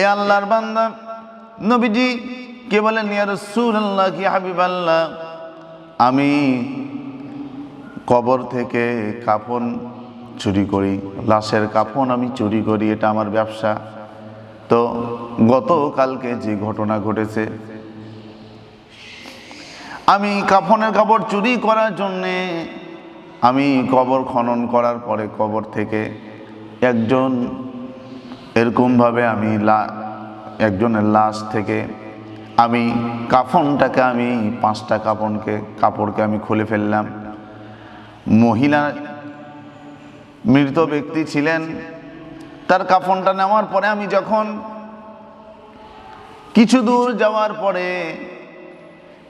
এ আল্লাহর বান্দা, নবীজি কে বলেন, ইয়া রাসূলুল্লাহ কি হাবিব আল্লাহ আমি কবর থেকে কাফন চুরি করি, লাশের কাফন আমি চুরি করি, এটা আমার ব্যবসা। তো গতকালকে যে ঘটনা ঘটেছে, আমি কাফনের কাপড় চুরি করার জন্যে, আমি কবর খনন করার পরে কবর থেকে একজন এরকমভাবে আমি লা, একজনের লাশ থেকে আমি কাফনটাকে আমি, পাঁচটা কাপড়কে কাপড়কে আমি খুলে ফেললাম। মহিলা, মৃত ব্যক্তি ছিলেন, তার কাফনটা নেওয়ার পরে আমি যখন কিছু দূর যাওয়ার পরে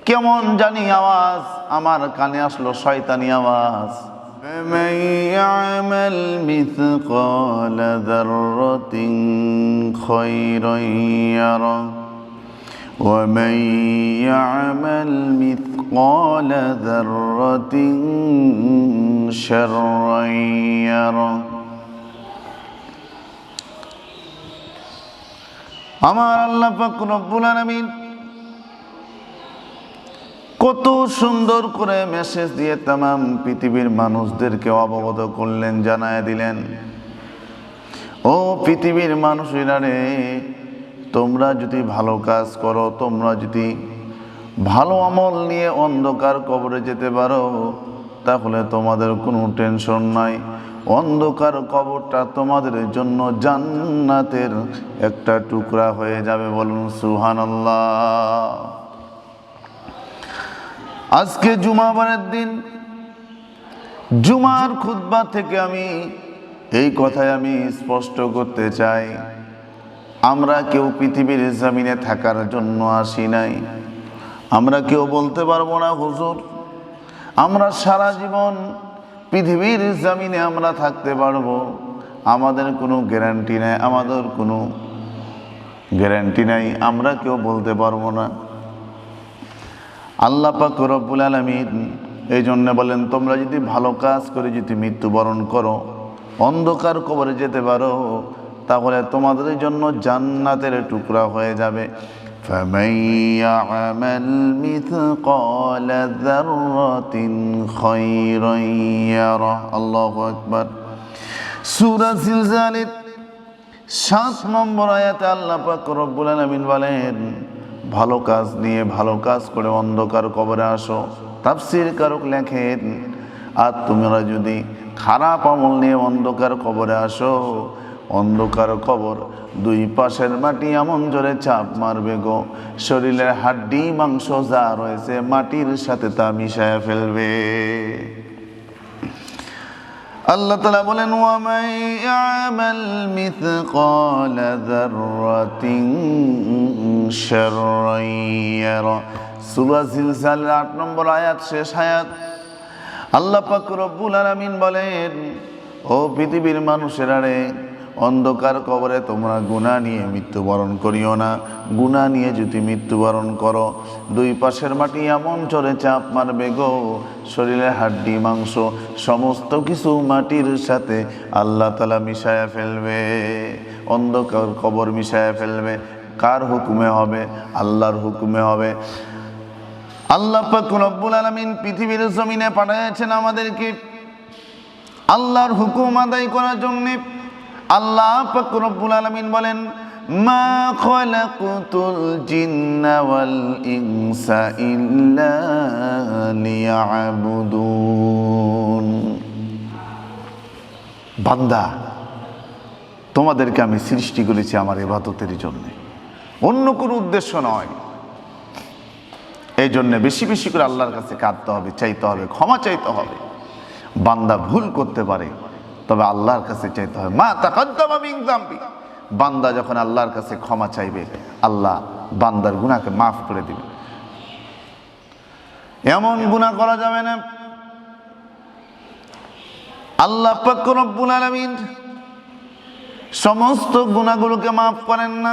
কেমন জানি আওয়াজ, আমার কানে আসলো শয়তানি আওয়াজ। فمن يعمل مثقال ذرة خيرا يره ومن يعمل مثقال ذرة شرا يره আমার আল্লাহ পাক রব্বুল আলামিন কত সুন্দর করে মেসেজ দিয়ে তাম পৃথিবীর মানুষদেরকে অবগত করলেন, জানায় দিলেন। ও পৃথিবীর মানুষেরা রে, তোমরা যদি ভালো কাজ করো, তোমরা যদি ভালো আমল নিয়ে অন্ধকার কবরে যেতে পারো, তাহলে তোমাদের কোনো টেনশন নাই। অন্ধকার কবরটা তোমাদের জন্য জান্নাতের একটা টুকরা হয়ে যাবে বলুন সুহানাল্লাহ আজকে জুমাবারের দিন। জুমার খুতবা থেকে আমি এই কথাই আমি স্পষ্ট করতে চাই। আমরা কেউ পৃথিবীর জামিনে থাকার জন্য আসি নাই। আমরা কেউ বলতে পারব না, হুজুর। আমরা সারা জীবন পৃথিবীর জামিনে আমরা থাকতে পারব। আমাদের কোনো গ্যারান্টি নাই, আমাদের কোনো গ্যারান্টি নাই। আমরা কেউ বলতে পারব না। আল্লাহ পাক রব্বুল আলমিন এই জন্য বলেন তোমরা যদি ভালো কাজ করে যদি মৃত্যুবরণ করো অন্ধকার কবরে যেতে পারো তাহলে তোমাদের জন্য জান্নাতের টুকরা হয়ে যাবে فمن يعمل مثقال ذرة خيرا يره الله أكبر সূরা জিলজালের সাত নম্বর আয়াতে আল্লাহ পাক রব্বুল আলামিন বলেন ভালো কাজ নিয়ে ভালো কাজ করে অন্ধকার কবরে আসো। তাফসির কারক লেখেন, আর তোমরা যদি খারাপ আমল নিয়ে অন্ধকার কবরে আসো, অন্ধকার কবর দুই পাশের মাটি এমন জোরে চাপ মারবে গো। শরীরের হাড্ডি, মাংস যা রয়েছে মাটির সাথে তা মিশায় ফেলবে। আল্লাহ তালা বলেন 8 নম্বর আয়াত, শেষ আয়াত। আল্লাহ পাক রব্বুল আলামিন বলেন, ও পৃথিবীর মানুষেরা রে অন্ধকার কবরে তোমরা গুণা নিয়ে মৃত্যুবরণ করিও না। গুণা নিয়ে যদি মৃত্যুবরণ করো, দুই পাশের মাটি এমন চরে চাপ মারবে গো। শরীরে হাড্ডি, মাংস, সমস্ত কিছু মাটির সাথে আল্লাহ তালা মিশায়া ফেলবে। অন্ধকার কবর মিশায়া ফেলবে। কার হুকুমে হবে? আল্লাহর হুকুমে হবে। আল্লাহ পাক রব্বুল আলামিন পৃথিবীর জমিনে পাঠিয়েছেন আমাদেরকে। আল্লাহর হুকুম আদায় করার জন্য আল্লাহ রব্বুল আলামিন বলেন, মা খলাকুতুল জিন্না ওয়াল ইনসা ইল্লা লিয়াবুদুন। বান্দা, তোমাদেরকে আমি সৃষ্টি করেছি আমার ইবাদতের জন্য। অন্য কোনো উদ্দেশ্য নয়। এই জন্য বেশি বেশি করে আল্লাহর কাছে কাঁদতে হবে, চাইতে হবে, ক্ষমা চাইতে হবে। বান্দা ভুল করতে পারে। তবে আল্লাহর কাছে চাইতে হবে মা তাকাদ্দামা মিন যামবি। বান্দা যখন আল্লাহর কাছে ক্ষমা চাইবে, আল্লাহ বান্দার গুনাহকে মাফ করে দিবে। এমন গুনাহ করা যাবে না। আল্লাহ রব্বুল আলামিন সমস্ত গুণাগুলোকে মাফ করেন না।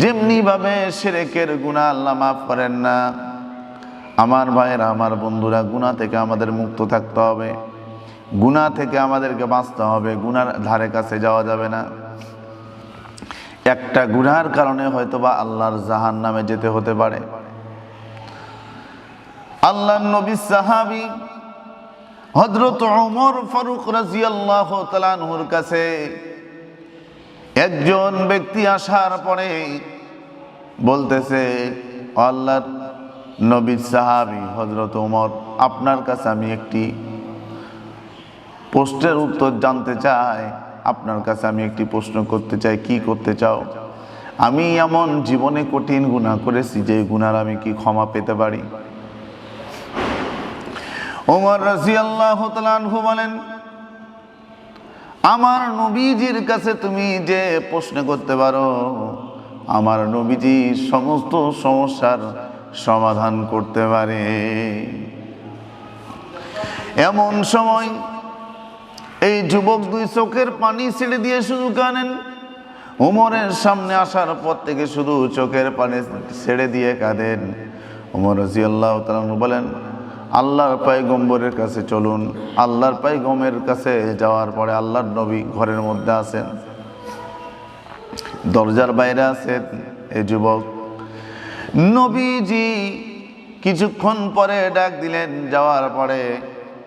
যেমনি ভাবে সেরেকের গুণা আল্লাহ মাফ করেন না। আমার ভাইয়েরা, আমার বন্ধুরা গুণা থেকে আমাদের মুক্ত থাকতে হবে। গুণা থেকে আমাদেরকে বাঁচতে হবে, গুনার ধারে কাছে যাওয়া যাবে না। একটা গুনার কারণে হয়তো বা আল্লাহর জাহান নামে যেতে হতে পারে। আল্লাহ নবী সাহাবি হজরত ওমর ফারুক রাজিয়াল্লাহ তালানহুর কাছে একজন ব্যক্তি আসার পরে বলতেছে আল্লাহর নবী সাহাবি হজরত ওমর, আপনার কাছে আমি একটি প্রশ্নের উত্তর জানতে চাই আপনার কাছে আমি একটি প্রশ্ন করতে চাই, কি করতে চাও? আমি এমন জীবনে কঠিন গুণা করেছি, যে গুনার আমি কি ক্ষমা পেতে পারি? ওমর রাজি আল্লাহ বলেন, আমার নবীজির কাছে তুমি যে প্রশ্ন করতে পারো, আমার নবীজি সমস্ত সমস্যার সমাধান করতে পারে। এমন সময় এই যুবক দুই চোখের পানি ছেড়ে দিয়ে শুধু কানেন। উমরের সামনে আসার পর থেকে শুধু চোখের পানি ছেড়ে দিয়ে কাঁদেন। উমর রাজি আল্লাহ বলেন, আল্লাহর পাইগম্বরের কাছে চলুন। আল্লাহর পাইগমের কাছে যাওয়ার পরে আল্লাহর নবী ঘরের মধ্যে আছেন। দরজার বাইরে আছেন এই যুবক। নবীজি কিছুক্ষণ পরে ডাক দিলেন, যাওয়ার পরে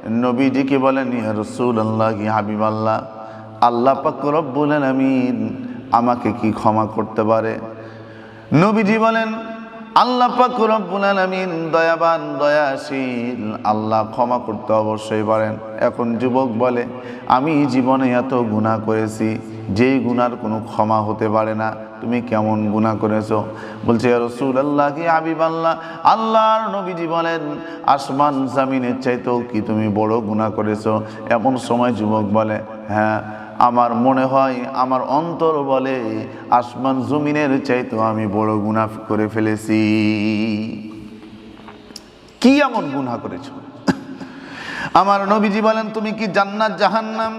নবীজিকে বলেন ইহা রসুল আল্লাহ কি হাবিব আল্লাহ আল্লাহ পাকরব বলেন আমি আমাকে কি ক্ষমা করতে পারে? নবীজি বলেন আল্লাহ দয়াবান, দয়াশীল। আল্লাহ ক্ষমা করতে অবশ্যই পারেন। এখন যুবক বলে, আমি জীবনে এত গুনাহ করেছি, যেই গুনার কোনো ক্ষমা হতে পারে না। তুমি কেমন গুনাহ করেছ? বলছে রসুল আল্লাহ কি আবিব আল্লাহ আল্লাহর নবীজি বলেন, আসমান, জামিনের চাইতেও কি তুমি বড় গুনাহ করেছ? এমন সময় যুবক বলে হ্যাঁ আমার মনে হয় আমার অন্তর বলে আসমান জমিনের চাইতেও আমি বড় গুনাহ করে ফেলেছি। কি এমন গুনাহ করেছ? আমার নবীজি বলেন, তুমি কি জান্নাত, জাহান্নাম?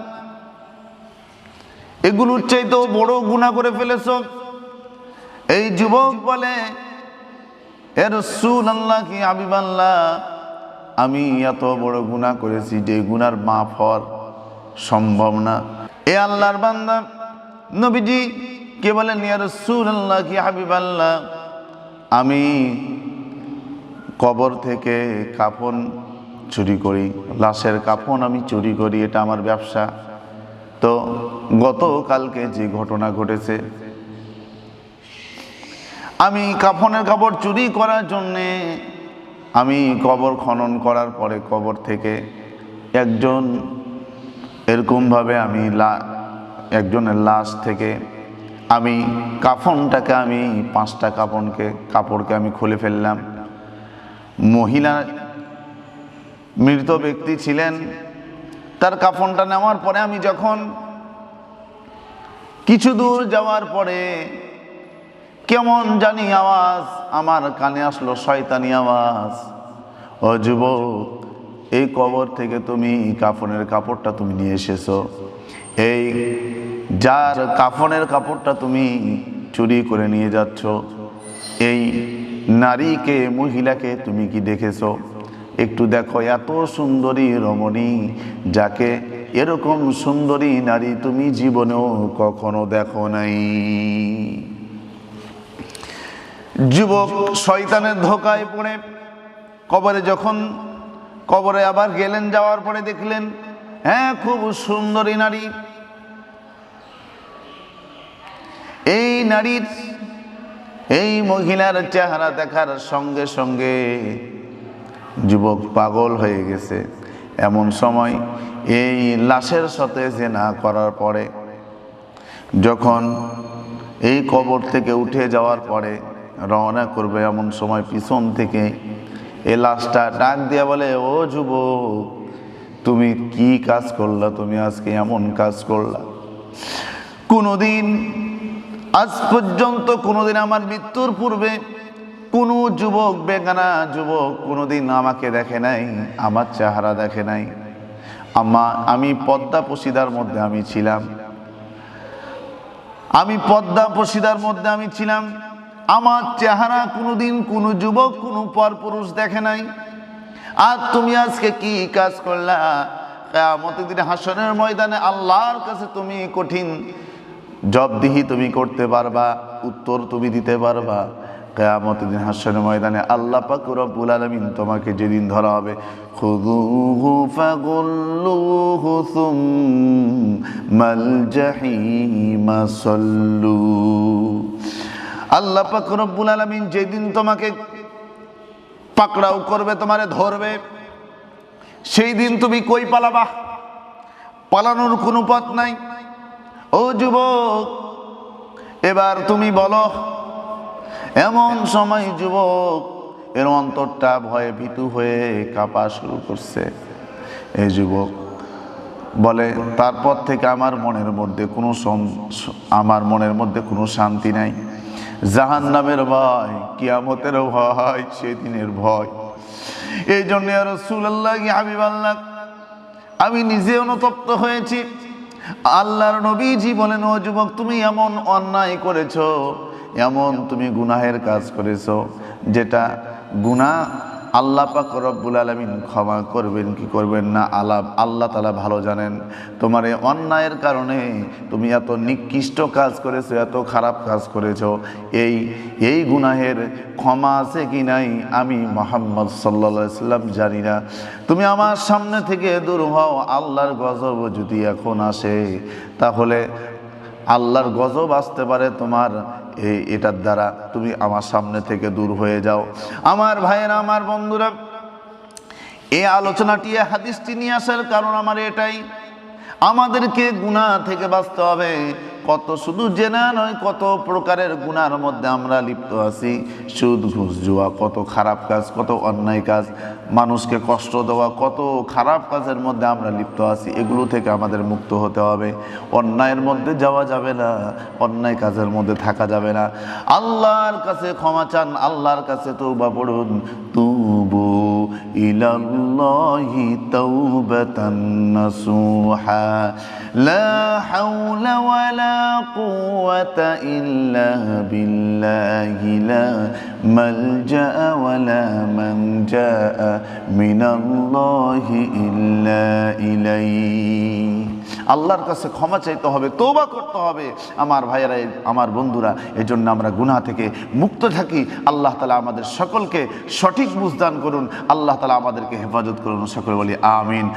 এগুলোর চাইতেও বড় গুনাহ করে ফেলেছ। এই যুবক বলে এর সুল আল্লাহ কি আবিব আল্লাহ আমি এত বড় গুনাহ করেছি যে গুনার মাফ হওয়ার সম্ভব না। এ আল্লাহর বান্দা, নবীজি কে বলেন, ইয়া রাসূলুল্লাহ কি হাবিবাল্লাহ, আমি কবর থেকে কাফন চুরি করি, লাশের কাফন আমি চুরি করি, এটা আমার ব্যবসা। তো গতকালকে যে ঘটনা ঘটেছে, আমি কাফনের কাপড় চুরি করার জন্যে, আমি কবর খনন করার পরে কবর থেকে একজন এরকমভাবে আমি লা, একজনের লাশ থেকে আমি কাফনটাকে আমি, পাঁচটা কাপড়কে কাপড়কে আমি খুলে ফেললাম। মহিলা, মৃত ব্যক্তি ছিলেন, তার কাফনটা নেওয়ার পরে আমি যখন কিছু দূর যাওয়ার পরে কেমন জানি আওয়াজ, আমার কানে আসলো শয়তানি আওয়াজ, ও যুবক এই কবর থেকে তুমি কাফনের কাপড়টা তুমি নিয়ে এসেছ। এই যার কাফনের কাপড়টা তুমি চুরি করে নিয়ে যাচ্ছ, এই নারীকে, মহিলাকে তুমি কি দেখেছ? একটু দেখো, এত সুন্দরী রমণী, যাকে এরকম সুন্দরী নারী তুমি জীবনেও কখনো দেখো নাই। যুবক শয়তানের ধোকায় পড়ে, কবরে যখন কবরে আবার গেলেন, যাওয়ার পরে দেখলেন হ্যাঁ খুব সুন্দরী নারী। এই নারীর, এই মহিলার চেহারা দেখার সঙ্গে সঙ্গে যুবক পাগল হয়ে গেছে। এমন সময় এই লাশের সাথে জেনা করার পরে, যখন এই কবর থেকে উঠে যাওয়ার পরে রওনা করবে এমন সময় পিছন থেকে এই লাশটা ডাক দিয়ে বলে, ও যুবক, তুমি কি কাজ করলা? তুমি আজকে এমন কাজ করলা। কোনোদিন, আজ পর্যন্ত কোনোদিন আমার মৃত্যুর পূর্বে কোনো যুবক, বেগানা যুবক কোনোদিন আমাকে দেখে নাই, আমার চেহারা দেখে নাই। আমা, আমি পদ্মা পশিদার মধ্যে আমি ছিলাম। আমি পদ্মা পশিদার মধ্যে আমি ছিলাম। আমার চেহারা কোনোদিন কোনো যুবক, কোনো পরপুরুষ দেখে নাই। আর তুমি আজকে কি কাজ করলা? কেয়ামতের দিনে হাসনের ময়দানে আল্লাহর কাছে তুমি কঠিন জবদিহি তুমি করতে পারবা, উত্তর তুমি দিতে পারবা। কেয়ামত দিন হাসনের ময়দানে আল্লাহ পাক রব্বুল আলামিন তোমাকে যেদিন ধরা হবে, খুযুহু ফাগুল্লুহু আল্লাহ পাক আলামিন যেদিন তোমাকে পাকড়াও করবে, তোমারে ধরবে সেই দিন তুমি কই পালাবা? পালানোর কোনো পথ নাই। ও যুবক, এবার তুমি বলো, এমন সময় যুবক, এর অন্তরটা ভয়ে ভীতু হয়ে কাঁপা শুরু করছে। এই যুবক, বলে, তারপর থেকে আমার মনের মধ্যে কোনো আমার মনের মধ্যে কোনো শান্তি নাই। জাহান নামের ভয়, কিয়ামতের ভয়, সেদিনের ভয়। এই জন্য হাবিব আল্লাহ, আমি নিজে অনুতপ্ত হয়েছি। আল্লাহর নবীজি বলেন, ও যুবক, তুমি এমন অন্যায় করেছ, এমন তুমি গুনাহের কাজ করেছ, যেটা গুনাহ আল্লাহ পাক রব্বুল আলমিন ক্ষমা করবেন, কি করবেন না? আল্লাহ আল্লাহ তালা ভালো জানেন। তোমার এই অন্যায়ের কারণে তুমি এত নিকৃষ্ট কাজ করেছ, এত খারাপ কাজ করেছ। এই এই গুনাহের ক্ষমা আছে কি নাই আমি মোহাম্মদ সাল্লা সাল্লাম জানি না। তুমি আমার সামনে থেকে দূর হও, আল্লাহর গজব যদি এখন আসে, তাহলে আল্লাহর গজব আসতে পারে তোমার এটার দ্বারা তুমি আমার সামনে থেকে দূর হয়ে যাও। আমার ভাইয়েরা, আমার বন্ধুরা এই আলোচনাটি হাদিসটি নিয়ে আসার কারণ আমার এটাই। আমাদেরকে গুণা থেকে বাঁচতে হবে। কত শুধু জেনা নয়, কত প্রকারের গুণার মধ্যে আমরা লিপ্ত আছি। সুদ, ঘুষ, জুয়া, কত খারাপ কাজ, কত অন্যায় কাজ, মানুষকে কষ্ট দেওয়া, কত খারাপ কাজের মধ্যে আমরা লিপ্ত আছি। এগুলো থেকে আমাদের মুক্ত হতে হবে। অন্যায়ের মধ্যে যাওয়া যাবে না, অন্যায় কাজের মধ্যে থাকা যাবে না। আল্লাহর কাছে ক্ষমা চান, আল্লাহর কাছে তো বা পড়ুন তুবু ইলাল্লাহি তাওবাতান নাসুহা লা হাওলা ওয়ালা কুওয়াতা ইল্লা বিল্লাহি লা মালজা ওয়ালা মানজা মিনাল্লাহি ইল্লা ইলাইহি আল্লাহর কাছে ক্ষমা চাইতে হবে তোবা করতে হবে। আমার ভাইয়েরা আমার বন্ধুরা এই জন্য আমরা গুনা থেকে মুক্ত থাকি। আল্লাহ তালা আমাদের সকলকে সঠিক বুঝদান করুন। আল্লাহ তালা আমাদেরকে হেফাজত করুন। সকলে বলি, আমিন।